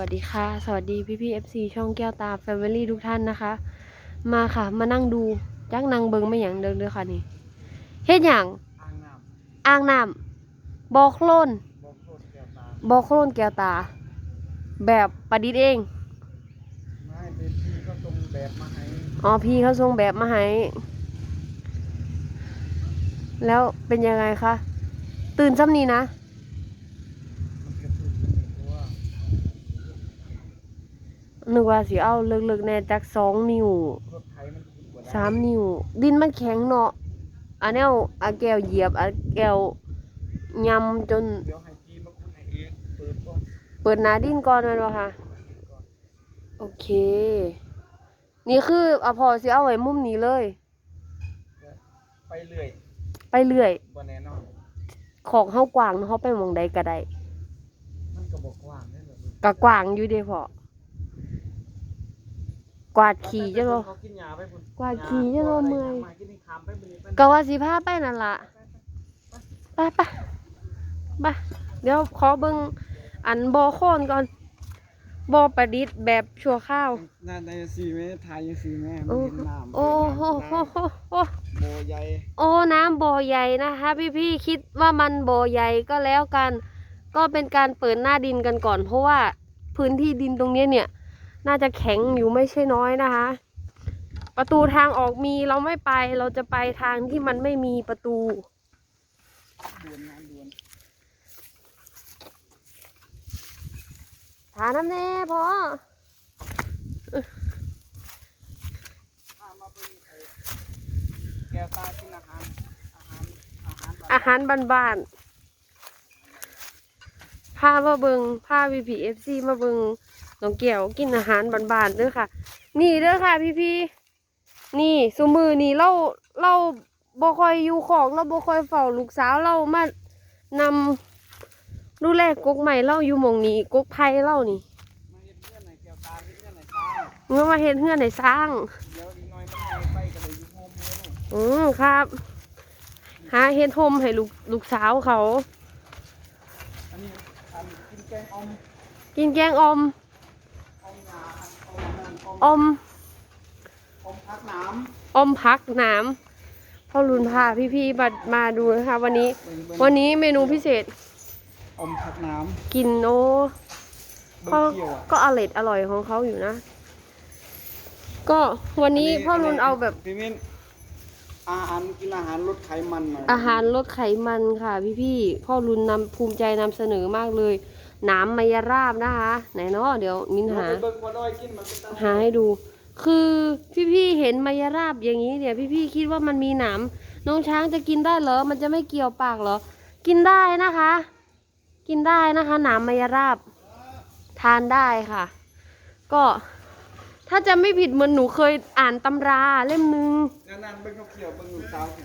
วัสดีค่ะ สวัสดีพี่พี่เอฟซีช่องแก้วตาแฟมิลี่ทุกท่านนะคะ มาค่ะ มานั่งดูจักนางเบิงไม่อย่างเดิมเลยค่ะนี่เฮ็ดอย่างอ่างน้อ่างน้ำบ่อโคลนำบอกโคตรแก้วตาบ่อโคลนแก้วตา แบบประดิษฐ์เองไม่เป็นพี่ก็ตรงแบบมาให้อ๋อพี่เขาส่งแบบมาให้ แล้วเป็นยังไงคะตื่นซ้ำนี้นะ มันกระสุนมันอีกตัว นึกว่าสิเอาเลิกๆแน่จักสองนิ้วรถไถมันขุดกว่าได้สามนิ้ว ดินมันแข็งเนาะอันแนวอาแก้วเหยียบอาแก้วยำจนเดี๋ยวให้พี่มาขุดให้เองเปิดก่อนเปิดหนาดินก่อนแมันบ่ค่ะก่อนโอเค นี่คืออะพอสิเอาไว้มุมนี้เลย ไปเรื่อย ไปเรื่อยบ่แน่นอนของเฮากว้างเนาะเฮาไปหม่องใดก็ได้ มันก็บอกกว้างได้แบบก็กว้างอยู่เด้พ่อ กวาดขี่จังบ่เขากินยาไปพุ่นกวาดขี่จังบ่เมื่อยมากินนี่คำไปบุนี่ไปก็ว่าสิพาไปนั่นล่ะไปไปไปเดี๋ยวขอเบิ่งอันบ่อโคนก่อนบ่อประดิษฐ์แบบชั่วข้าวน่าในสีแม่ทายยังสีแม่มันโอ้เห็นน้ำโอ้โหโหโหโหโบใหญ่โอ้น้ำบ่อใหญ่นะคะพี่ๆคิดว่ามันบ่อใหญ่ก็แล้วกัน ก็เป็นการเปิดหน้าดินกันก่อน เพราะว่าพื้นที่ดินตรงเนี้ยเนี่ย น่าจะแข็งอยู่ไม่ใช่น้อยนะคะ ประตูทางออกมีเราไม่ไปเราจะไปทางที่มันไม่มีประตูดวนงานดวนถาน้ำแน่พอาอากินอาหารอาหารบ้านๆพามาเบิงพาพีพีเอฟซีมาเบิง น้องเกี่ยวกินอาหารบ้านๆเด้อค่ะ นี่เด้อค่ะ พี่ๆนี่สุมือนี่เราเราบ่ค่อยอยู่ของเราบ่ค่อยเฝ้าลูกสาวเรามานำดูแลกกใหม่เราอยู่หมองนี้กกไผ่เรานี่มาเห็นเพื่อนไหนแก้วตาเห็นเพื่อนไหนตาเมื่อมาเฮ็ดเฮือนให้สร้างเดี๋ยวอีกหน่อยมันไปไปกันเลยอยู่โฮมเลยนู่นอืมครับ หาเฮ็ดโฮมให้ลูกลูกสาวเขาอันนี้อันกินแกงอม กินแกงอมอมงา อมนั่นอมอม อมพักน้อมพักน้ำพ่อรุนพาพี่ๆมามาดูนะคะ วันนี้ำวันนี้เมนูพิเศษ อมพักน้กินโอำเบอเขาร์เกียวอะก็อร่อยอร่อยของเขาอยู่นะ ก็วันนี้พ่อรุนเอาแบบพี่มิ้นอาหารกินอาหารลดไขมันหน่อยอาหารลดไขมันค่ะ พี่ๆพ่อรุนนำภูมิใจนำเสนอมากเลยห น้ำมายราบนะคะ ไหนเนาะเดี๋ยวมินเดี๋ยวหาไปเบิ่งว่าด้อยกินมันเป็นตาหาให้ดู คือพี่ๆเห็นมายราบอย่างนี้เนี่ยพี่ๆคิดว่ามันมีหนามน้องช้างจะกินได้เหรอ มันจะไม่เกี่ยวปากเหรอ กินได้นะคะ กินได้นะคะหนามมายราบ ทานได้ค่ะ ก็ถ้าจะไม่ผิดเหมือนหนูเคยอ่านตำราเล่มนึงนานๆเบิ่งเขาเขียวเบิ่งลูกสาวสิ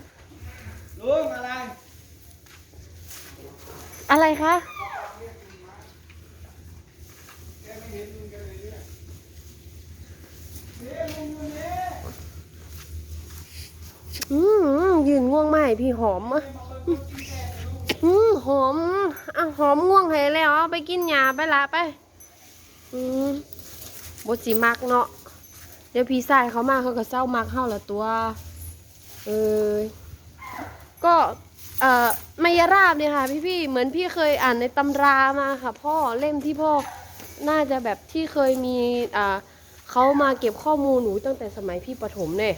ลุงอะไร อะไรคะ อืมยืนง่วงไหมพี่หอมอะอืมหอมอะหอมง่วงให้แล้วไปกินยาไปละไป อืมบดสิมักเนาะเดี๋ยวพี่ชายเขามาเขาก็เศร้ามักเฮาละตัว เออก็เอ่อมายราบเนี่ยค่ะพี่ๆเหมือนพี่เคยอ่านในตำรามาค่ะ พ่อเล่มที่พ่อ น่าจะแบบที่เคยมีอ่าเขามาเก็บข้อมูลหนูตั้งแต่สมัยพี่ประถมเนี่ย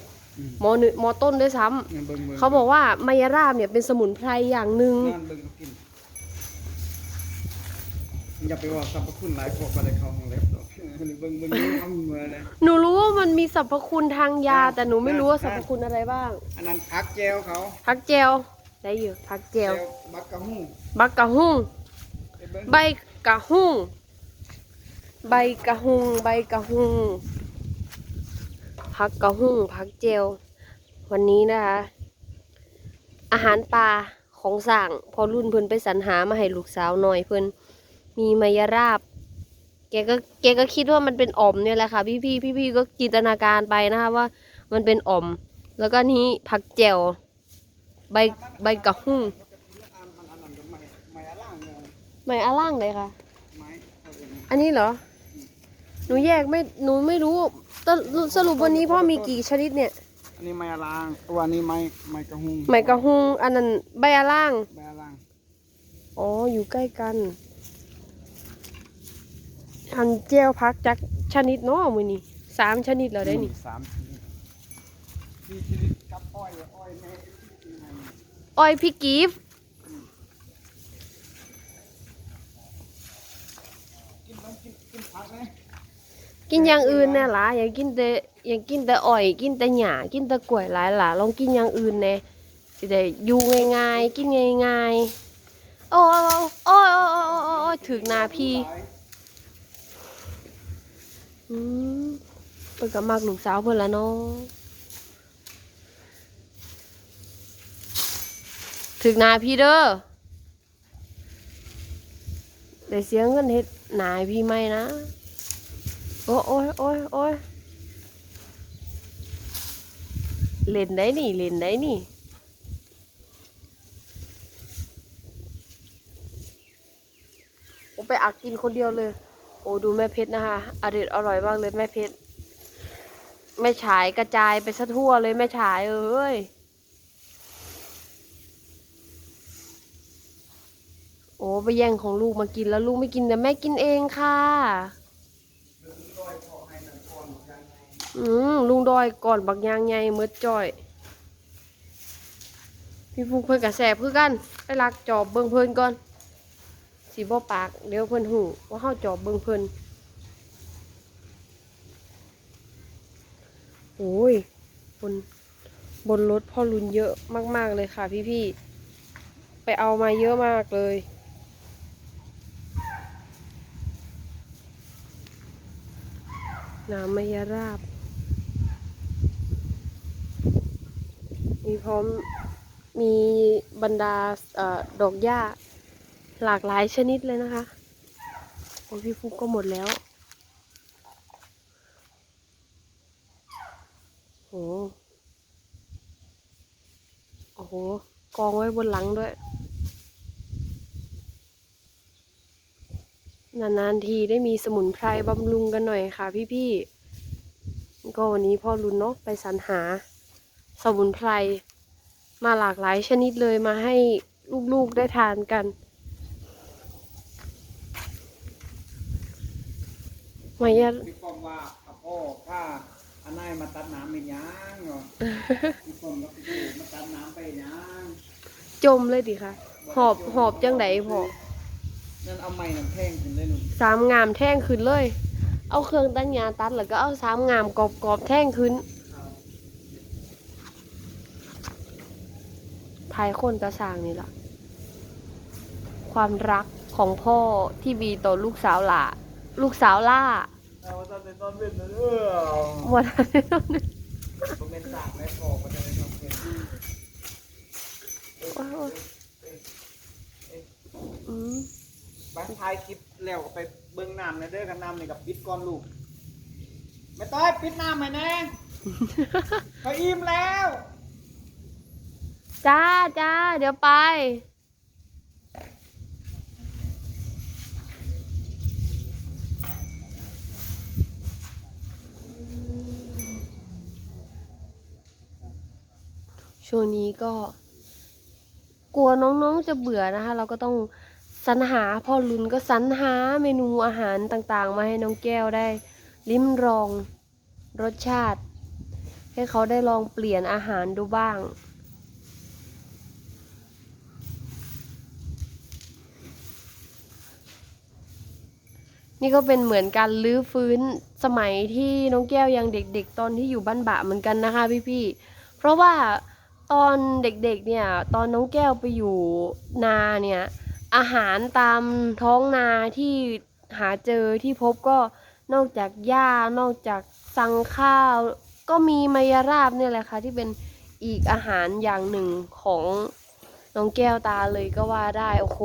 มหนึ่งมต้นด้วยซ้ำเบิ่งเบิ่งเขาบอกว่ามายราบเนี่ยเป็นสมุนไพรอย่างหนึ่งนานเบิ่งเขากินอย่าไปว่าสรรพคุณหลายพวกอะไรเขาของเล็บดอกเบิ่งเบิ่งนี่ทำมือเลย หนูรู้ว่ามันมีสรรพคุณทางยา แต่หนูไม่รู้ว่าสรรพคุณอะไรบ้างอันนั้นพักแจวเขาพักเจลได้อยู่พักเจลบักกะหุ่งบักกะหุ่งไปเบิ่งใบกะหุ่ง ใบกะหุงใบกะหุงพักกะหุงพักเจลวันนี้นะคะ อาหารปลาของสั่งพอรุ่นเพิ่นไปสรรหามาให้ลูกสาวหน่อยเพิ่นมีมายราบ แกก็แกก็คิดว่ามันเป็นอ่อมเนี่ยแหละค่ะ พี่พี่พี่พี่ก็จินตนาการไปนะคะว่ามันเป็นอ่อม แล้วก็นี้ผักแจวใบใบกะหุ่งไม่อะล่างเลยค่ะ อันนี้เหรอ นูแยกไม่หนูไม่รู้สรุปสรุปวันนี้พ่อมีกี่ชนิดเนี่ย อันนี้ไม้ลางตัวนี้ไม้ไม้กระหุงไหมกระหุงอันนั้นใบอะล่าง ไม้ลางอ๋ออยู่ใกล้กันอันเจียวพักจากชนิดเนาะมือนี่สามชนิดแล้วได้นี่สามชนิดมีชนิดกับอ้อยอ้อยแม่ที่ไหนอ้อยพี่กีฟกินน้ำกินกินผักไหม กินอย่างอื่นแน่ล่ะอย่ากินแต่อย่ากินแต่อ้อย กินแต่หญ้ากินแต่กล้วยหลายล่ะลองกินอย่างอื่นแน่สิได้อยู่ง่ายๆกินง่ายๆโอ้โอ้โอ้โอ้โอ้โอ้ถึกนาพี่อืมเพิ่นก็มักลูกสาวเพิ่นละเนาะถึกนาพี่เด้อได้เสียเงินเฮ็ดหนาให้พี่ไหมนะ โอ้ยโอ้ยโอ้ยโอ้ยเล่นได้นี่ เล่นได้นี่ ผมไปอักกินคนเดียวเลย โอ้ดูแม่เพชรนะคะอร่อยอร่อยมากเลยแม่เพชร แม่ฉายกระจายไปซะทั่วเลยแม่ฉายเอ้ย โอ้ไปแย่งของลูกมากินแล้วลูกไม่กินแต่แม่กินเองค่ะ อืมลุงดอยก่อนบักยางไงเมื่อจ่อย พี่ฟูเพิ่นกับแสบคือกัน ไปลักจอบเบิ่งเพิ่นก่อนสีบ่ปาก เดี๋ยวเพิ่นหูว่าเฮาจอบเบิ่งเพิ่นโอ้ยบนบนรถพ่อรุนเยอะมาก ๆ เลยค่ะพี่ๆ ไปเอามาเยอะมากเลย น้ำมยราบ พร้อมมีบรรดาออดอกหญ้าหลากหลายชนิดเลยนะคะ โอ้พี่ฟุกก็หมดแล้ว โอ้โอ้โห กองไว้บนหลังด้วย นานๆทีได้มีสมุนไพรบำรุงกันหน่อยค่ะพี่ๆ ก็วันนี้พ่อรุนเนาะไปสรรหาสมุนไพร มาหลากหลายชนิดเลยมาให้ลูกๆได้ทานกัน มายาพี่ป้อมว่าเอาพ่อถ้าอันนายมาตัดน้ำเป็นหยังเหรอพี่ป้อมกับพี่ดูมาตัดน้ำไปหยังจมเลยดิค่ะหอบหอบจังไดพอนั่นเอาไม้น้ำแท่งขึ้นเลยหนุ่มสามงามแท่งขึ้นเลย เอาเครื่องตัดหญ้าตัดแล้วก็เอาสามงามกรอบกรอบๆแท่งขึ้น ภายคนกระสร้างนี่ล่ะ ความรักของพ่อที่มีต่อลูกสาวหล่าลูกสาวล่าเอาตอนเป็นตอนเป็นเออหมดอะไรตอนนี้ผมเป็นสากและกอกมันจะเป็นความเค็มโอ้ยอืมบางท้ายคลิปแล้วก็ไปเบิ้งน้ำในเด้อกันน้ำในกับปิดก้อนลูก ไม่ต้อยปิดน้ำไหมแน่เขาอิ่มแล้ว จ้าจ้าเดี๋ยวไป ช่วงนี้ก็ กลัวน้องๆจะเบื่อนะคะ เราก็ต้องสรรหาพ่อลุนก็สรรหาเมนูอาหารต่างๆ มาให้น้องแก้วได้ลิ้มลองรสชาติ ให้เขาได้ลองเปลี่ยนอาหารดูบ้าง นี่ก็เป็นเหมือนการลื้อฟื้นสมัยที่น้องแก้วยังเด็กๆ ตอนที่อยู่บ้านบะเหมือนกันนะคะพี่ๆ เพราะว่าตอนเด็กๆเนี่ยตอนน้องแก้วไปอยู่นาเนี่ยอาหารตามท้องนาที่หาเจอที่พบก็นอกจากหญ้านอกจากสังข้าว ก็มีมายราบเนี่ยแหละค่ะที่เป็นอีกอาหารอย่างหนึ่งของน้องแก้วตาเลยก็ว่าได้ โอ้โห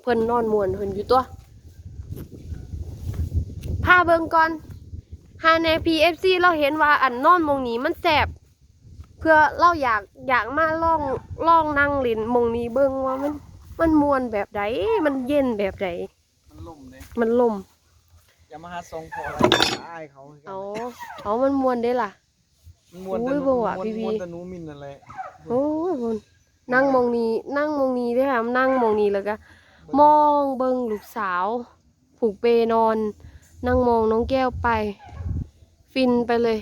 เพิ่นนอนมวนเพิ่นอยู่ตัว พาเบิ่งก่อนหาใน PFC เราเห็นว่าอันนอนหมองนี้มันแสบเพื่อเราอยากอยากมาล่องล่องนั่งเล่นหมองนี้เบิ่งว่ามัน มันมวนแบบใดมันเย็นแบบใดมันล่มเลยมันลมอย่ามาหาทรงพออะไรอายเขาคือกันเอาเอามันมวนได้ล่ะ มันมวนอุ้แต่ยหนูบ่ว่ะมวนพี่มวนพี่แต่หนูมินนั่นแหละโอ้ยบนนั่งมองนี้นั่งมองนี้ได้อค่ะนั่งมองนี้แล้วก็มองเบิ่งลูกสาว ผูกเปนอน นั่งมองน้องแก้วไป ฟินไปเลย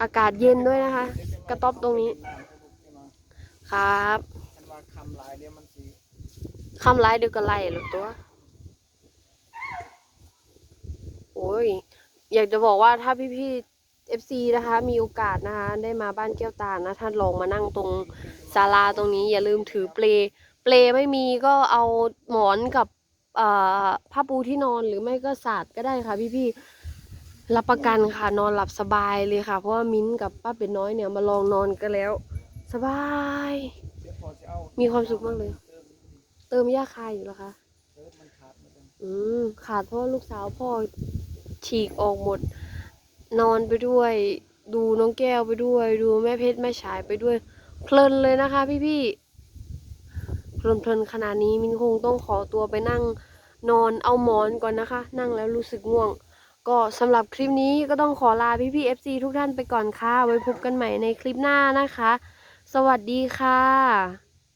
อากาศเย็นด้วยนะคะ กระต๊อบตรงนี้ ครับฉันว่าคำหลายเนี่ยมันสิคำร้ายเดียวก็ไล่หรือตัว โอ้ย อยากจะบอกว่าถ้าพี่ๆ FC นะคะ มีโอกาสนะคะ ได้มาบ้านแก้วตานะท่านลองมานั่งตรงศาลาตรงนี้ อย่าลืมถือเปลเปลไม่มีก็เอาหมอนกับ ผ้าปูที่นอนหรือไม่ก็สาดก็ได้ค่ะพี่ๆรับประกันค่ะนอนหลับสบายเลยค่ะ เพราะว่ามิ้นกับป้าเป็ดน้อยเนี่ยมาลองนอนกันแล้ว สบาย มีความสุขมากเลย เติมยาคายอยู่แล้วคะขาดเลยอืมขาดเพราะลูกสาวพ่อฉีกออกหมด นอนไปด้วย ดูน้องแก้วไปด้วย ดูแม่เพชรแม่ฉายไปด้วย เพลินเลยนะคะพี่ๆ เพลินเพลินๆขนาดนี้มินคงต้องขอตัวไปนั่งนอนเอาหมอนก่อนนะคะ นั่งแล้วรู้สึกง่วง ก็สำหรับคลิปนี้ก็ต้องขอลาพี่ๆ FC ทุกท่านไปก่อนค่ะ ไว้พบกันใหม่ในคลิปหน้านะคะ สวัสดีค่ะ